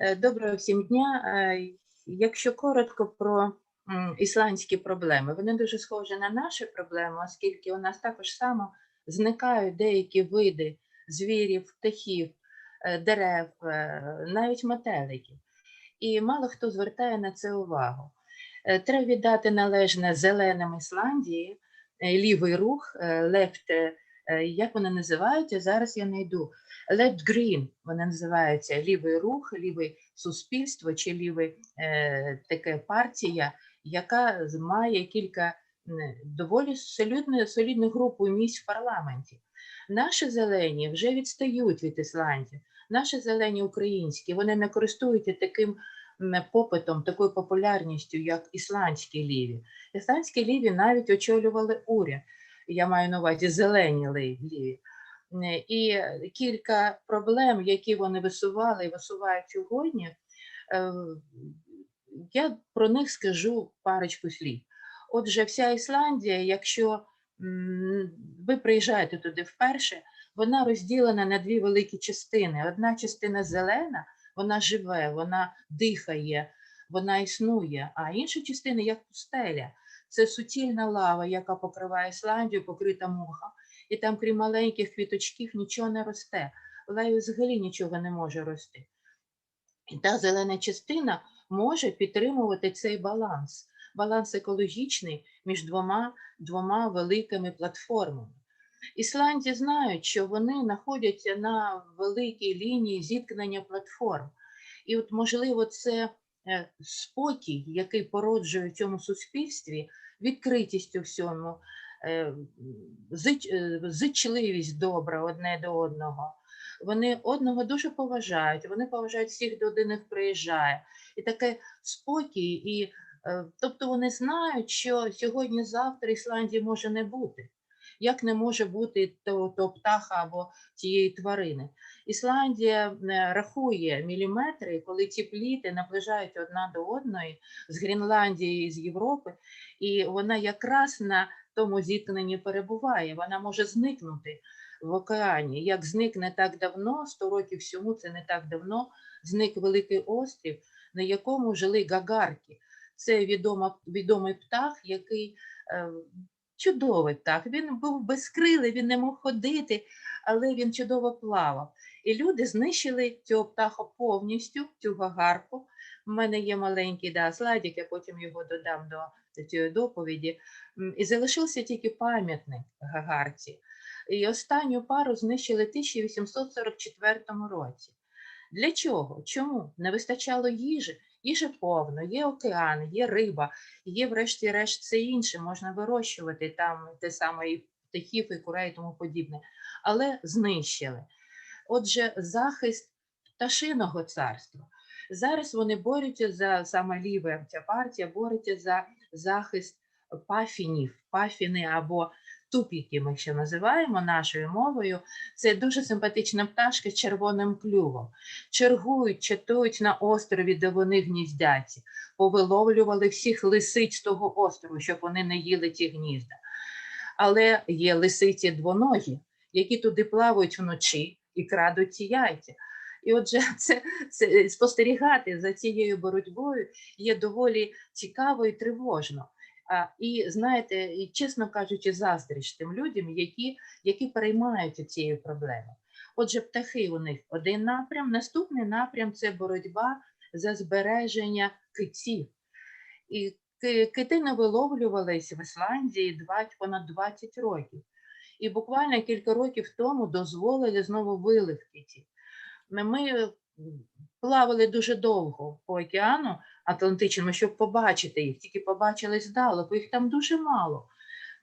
Е, Доброго всім дня. Е, Якщо коротко про ісландські проблеми, вони дуже схожі на наші проблеми, оскільки у нас також само зникають деякі види звірів, птахів, е, дерев, навіть метеликів. І мало хто звертає на це увагу. Треба віддати належне зеленим Ісландії, лівий рух, left, як вони називаються, зараз я не йду. Left Green вони називаються лівий рух, ліве суспільство чи лівий е, таке партія, яка має кілька доволі солідну, солідну групу місць в парламенті. Наші зелені вже відстають від Ісландії. Наші зелені українські, вони не користуються таким попитом, такою популярністю, як ісландські ліві. Ісландські ліві навіть очолювали уряд. Я маю на увазі зелені лі- ліві. Е, І кілька проблем, які вони висували і висувають сьогодні, е, я про них скажу парочку слів. Отже, вся Ісландія, якщо ви приїжджаєте туди вперше, вона розділена на дві великі частини. Одна частина зелена, вона живе, вона дихає, вона існує, а інша частина як пустеля. Це суцільна лава, яка покриває Ісландію, покрита мохом і там, крім маленьких квіточків, нічого не росте. В взагалі нічого не може рости. І та зелена частина може підтримувати цей баланс, баланс екологічний між двома, двома великими платформами. Ісландці знають, що вони знаходяться на великій лінії зіткнення платформ. І от, можливо, це спокій, який породжує в цьому суспільстві, відкритість у всьому, е, е, зичливість добра одне до одного. Вони одного дуже поважають, вони поважають всіх, до них приїжджає. І таке спокій, і, е, тобто вони знають, що сьогодні-завтра Ісландії може не бути. Як не може бути то, то птаха або тієї тварини. Ісландія рахує міліметри, коли ці пліти наближають одна до одної з Гренландії з Європи, і вона якраз на тому зіткненні перебуває. Вона може зникнути в океані. Як зник не так давно, 100 років всьому це не так давно, зник великий острів, на якому жили гагарки. Це відомий птах, який е, чудовий птах. Він був безкрилий, він не мог ходити, але він чудово плавав. І люди знищили цього птаха повністю, цю гагарку. У мене є маленький да, слайдик, я потім його додам до цієї доповіді. І залишився тільки пам'ятник гагарці. І останню пару знищили в 1844 році. Для чого? Чому? Не вистачало їжі. Їжі повно, є океан, є риба, є, врешті-решт, все інше, можна вирощувати там те саме і птахів, і курей і тому подібне, але знищили. Отже, захист пташиного царства. Зараз вони борються за саме ліве, ця партія бореться за захист пафінів, пафіни або тупіки, ми ще називаємо нашою мовою. Це дуже симпатична пташка з червоним клювом. Чергують, чатують на острові, де вони гніздяться. Повиловлювали всіх лисиць того острову, щоб вони не їли ті гнізда. Але є лисиці двоногі, які туди плавають вночі і крадуть ці яйця. І отже, це, це спостерігати за цією боротьбою є доволі цікаво і тривожно. І знаєте, і, чесно кажучи, заздріш тим людям, які, які переймаються цією проблемою. Отже, птахи у них один напрям, наступний напрям це боротьба за збереження китів. І кити не виловлювались в Ісландії 20, понад 20 років. І буквально кілька років тому дозволили знову вилив китів. Ми плавали дуже довго по океану Атлантичному, щоб побачити їх, тільки побачили здалеку, їх там дуже мало.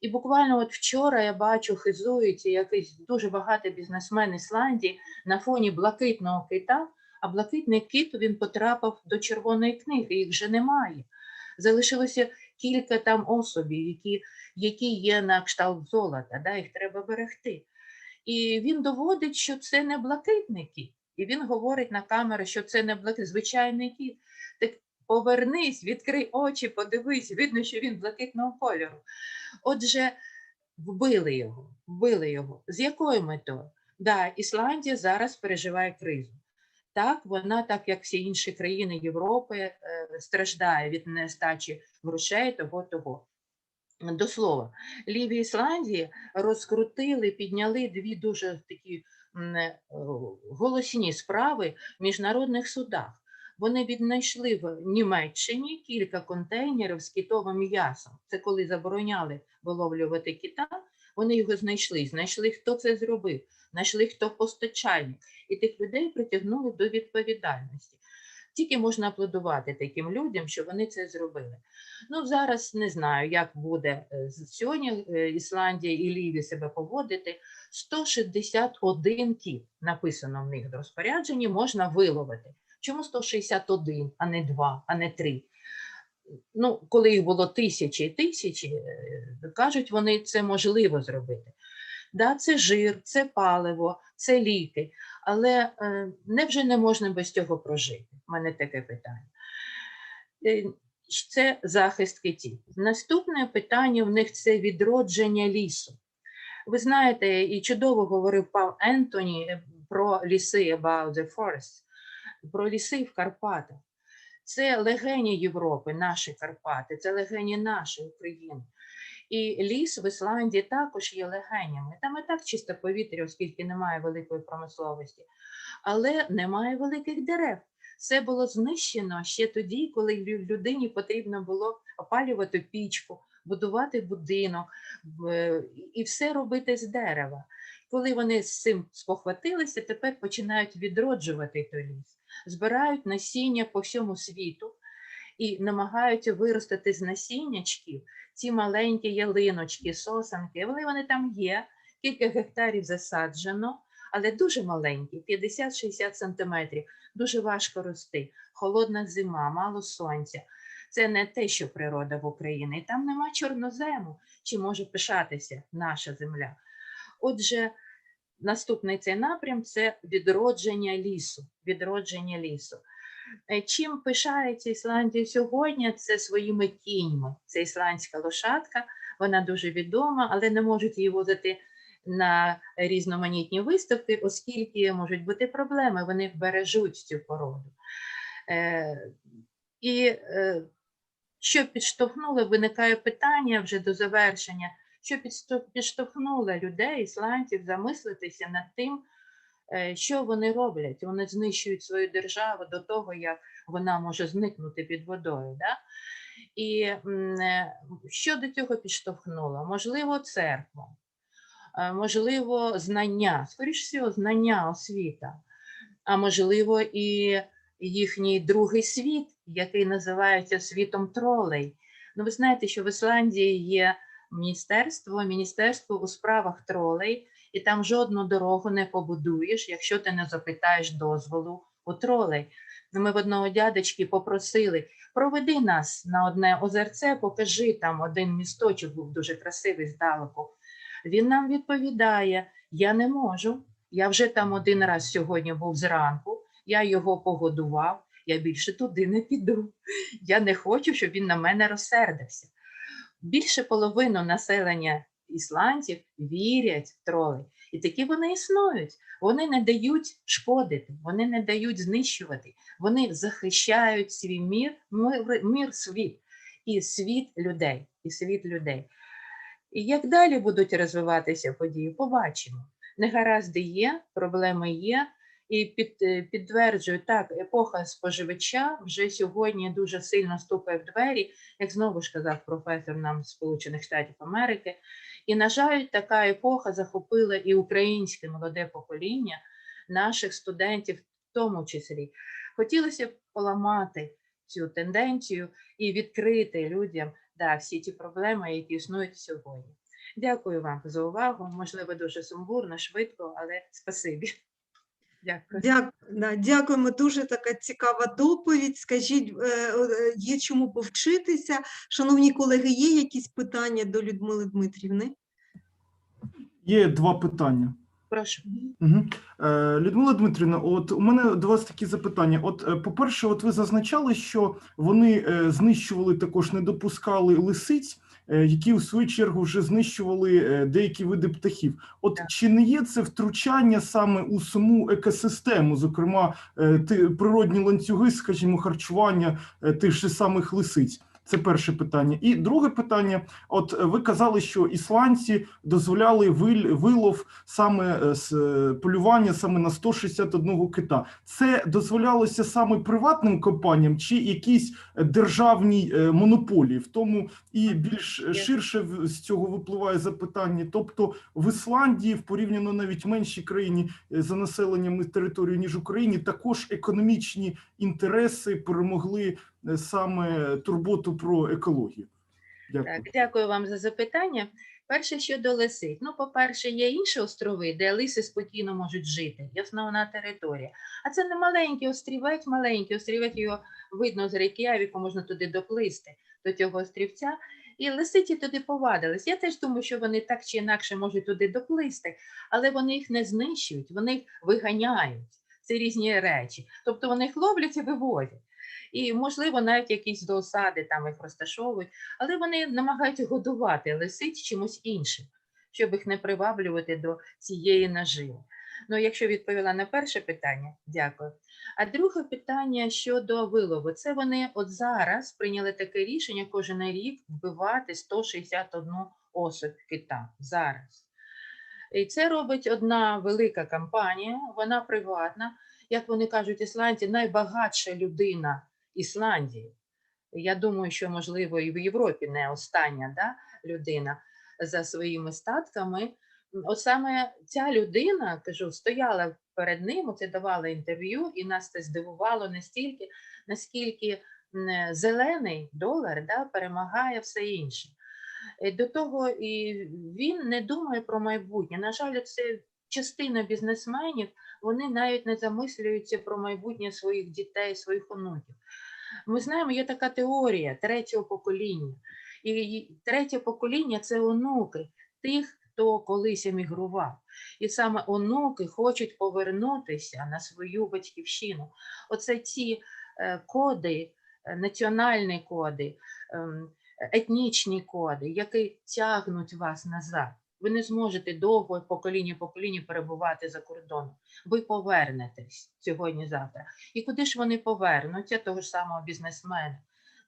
І буквально от вчора я бачу, хизується якийсь дуже багатий бізнесмен Ісландії на фоні блакитного кита, а блакитний кит він потрапив до червоної книги, їх вже немає. Залишилося кілька там особів, які, які є на кшталт золота, да, їх треба берегти. І він доводить, що це не блакитний кіт. І він говорить на камеру, що це не блакитний, звичайний кіт. Так повернись, відкрий очі, подивись, видно, що він блакитного кольору. Отже, вбили його, вбили його. З якою метою? Да, Ісландія зараз переживає кризу. Так, вона, так як всі інші країни Європи, е, страждає від нестачі грошей того того. До слова, Лівія і Ісландія розкрутили, підняли дві дуже такі е, голосні справи в міжнародних судах. Вони віднайшли в Німеччині кілька контейнерів з китовим м'ясом. Це коли забороняли виловлювати кита. Вони його знайшли. Знайшли, хто це зробив, знайшли, хто постачальник, і тих людей притягнули до відповідальності. Тільки можна аплодувати таким людям, що вони це зробили. Ну зараз не знаю, як буде е, сьогодні е, Ісландія і Ліві себе поводити. 161 кіт написано в них в розпорядженні, можна виловити. Чому 161, а не 2, а не 3? Ну, коли їх було тисячі і тисячі, е, кажуть, вони це можливо зробити. Да, це жир, це паливо, це ліки, але е, невже не можна без цього прожити? У мене таке питання. Е, Це захист китів. Наступне питання в них це відродження лісу. Ви знаєте, і чудово говорив пан Ентоні е, про ліси about the forests, про ліси в Карпатах. Це легені Європи, наші Карпати, це легені нашої України. І ліс в Ісландії також є легенями. Там і так чисте повітря, оскільки немає великої промисловості, але немає великих дерев. Це було знищено ще тоді, коли людині потрібно було опалювати пічку, будувати будинок і все робити з дерева. Коли вони з цим спохватилися, тепер починають відроджувати той ліс, збирають насіння по всьому світу і намагаються виростити з насіннячків ці маленькі ялиночки, сосанки. Вони, вони там є, кілька гектарів засаджено, але дуже маленькі, 50-60 сантиметрів. Дуже важко рости. Холодна зима, мало сонця. Це не те, що природа в Україні. Там нема чорнозему, чи може пишатися наша земля. Отже, наступний цей напрям це відродження лісу. Відродження лісу. Е, Чим пишається Ісландія сьогодні? Це своїми кіньми. Це ісландська лошадка, вона дуже відома, але не можуть її возити на різноманітні виставки, оскільки можуть бути проблеми, вони бережуть цю породу. Е, І е, що підштовхнуло, виникає питання вже до завершення, що підштовхнуло людей, ісландців, замислитися над тим, е, що вони роблять. Вони знищують свою державу до того, як вона може зникнути під водою. Да? І е, що до цього підштовхнуло? Можливо, церква, е, можливо, знання, скоріш всього, знання, освіта, а можливо, і їхній другий світ, який називається світом тролей. Ну, ви знаєте, що в Ісландії є міністерство, міністерство у справах тролей, і там жодну дорогу не побудуєш, якщо ти не запитаєш дозволу у тролей. Ну, Ми в одного дядечки попросили, проведи нас на одне озерце, покажи там один місточок був дуже красивий здалеку. Він нам відповідає: я не можу. Я вже там один раз сьогодні був зранку, я його погодував, я більше туди не піду. Я не хочу, щоб він на мене розсердився. Більше половину населення ісландців вірять в троли. І такі вони існують. Вони не дають шкодити, вони не дають знищувати, вони захищають свій мір, мир, мир світ і світ людей, і світ людей. І як далі будуть розвиватися події, побачимо. Негаразди є, проблеми є, і під, е, підтверджую, так, епоха споживача вже сьогодні дуже сильно стукає в двері, як знову ж казав професор нам з Сполучених Штатів Америки. І, на жаль, така епоха захопила і українське молоде покоління наших студентів, в тому числі. Хотілося б поламати цю тенденцію і відкрити людям да, всі ті проблеми, які існують сьогодні. Дякую вам за увагу. Можливо, дуже сумбурно, швидко, але спасибі. Дякую. Дяк, да, дякуємо, дуже така цікава доповідь. Скажіть, е, е, є чому повчитися? Шановні колеги, є якісь питання до Людмили Дмитрівни? Є два питання. Прошу. Угу. Е, Людмила Дмитрівна, от у мене до вас такі запитання. От, е, по-перше, от ви зазначали, що вони е, знищували також, не допускали лисиць. Е, які в свою чергу вже знищували е, деякі види птахів. От чи не є це втручання саме у саму екосистему, зокрема е, природні ланцюги, скажімо, харчування тих же самих лисиць? Це перше питання. І друге питання: от е, ви казали, що ісландці дозволяли вил- вилов саме е, з е, полювання саме на 161 кита. Це дозволялося саме приватним компаніям чи якійсь е, державній е, монополії? В тому і більш е, ширше з цього випливає запитання. Тобто в Ісландії, в порівняно навіть меншій країні е, за населенням і територією, ніж Україні, також економічні інтереси перемогли е, саме турботу про екологію. Дякую. Так, дякую вам за запитання. Перше щодо лисиць. Ну, по-перше, є інші острови, де лиси спокійно можуть жити, є основна територія. А це не маленький острівець, маленький острівець його видно з Рейк'явіку, можна туди доплисти до цього острівця. І лисиці туди повадились. Я теж думаю, що вони так чи інакше можуть туди доплисти, але вони їх не знищують, вони їх виганяють. Це різні речі. Тобто вони їх ловлять і вивозять. І, можливо, навіть якісь до осади там їх розташовують, але вони намагаються годувати лисиць чимось іншим, щоб їх не приваблювати до цієї наживи. Ну, якщо відповіла на перше питання, дякую. А друге питання щодо вилову. Це вони от зараз прийняли таке рішення кожен рік вбивати 161 особь кита. Зараз. І це робить одна велика компанія, вона приватна. Як вони кажуть, ісландці найбагатша людина Ісландії. Я думаю, що можливо і в Європі не остання да, людина за своїми статками. От саме ця людина, кажу, стояла перед ним, оце давала інтерв'ю, і нас це здивувало настільки, наскільки зелений долар да, перемагає все інше. Е, До того і він не думає про майбутнє. На жаль, це частина бізнесменів, вони навіть не замислюються про майбутнє своїх дітей, своїх онуків. Ми знаємо, є така теорія третього покоління. І третє покоління це онуки тих, хто колись емігрував. І саме онуки хочуть повернутися на свою батьківщину. Оце ці е, коди, е, національні коди, ем, етнічні коди, які тягнуть вас назад. Ви не зможете довго покоління покоління перебувати за кордоном. Ви повернетесь сьогодні-завтра. І куди ж вони повернуться, того ж самого бізнесмена?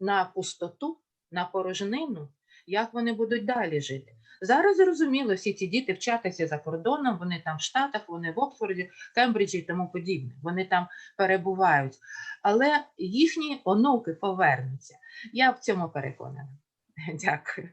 На пустоту, на порожнину, як вони будуть далі жити? Зараз зрозуміло, всі ці діти вчатися за кордоном, вони там в Штатах, вони в Оксфорді, Кембриджі і тому подібне. Вони там перебувають. Але їхні онуки повернуться. Я в цьому переконана. Дякую.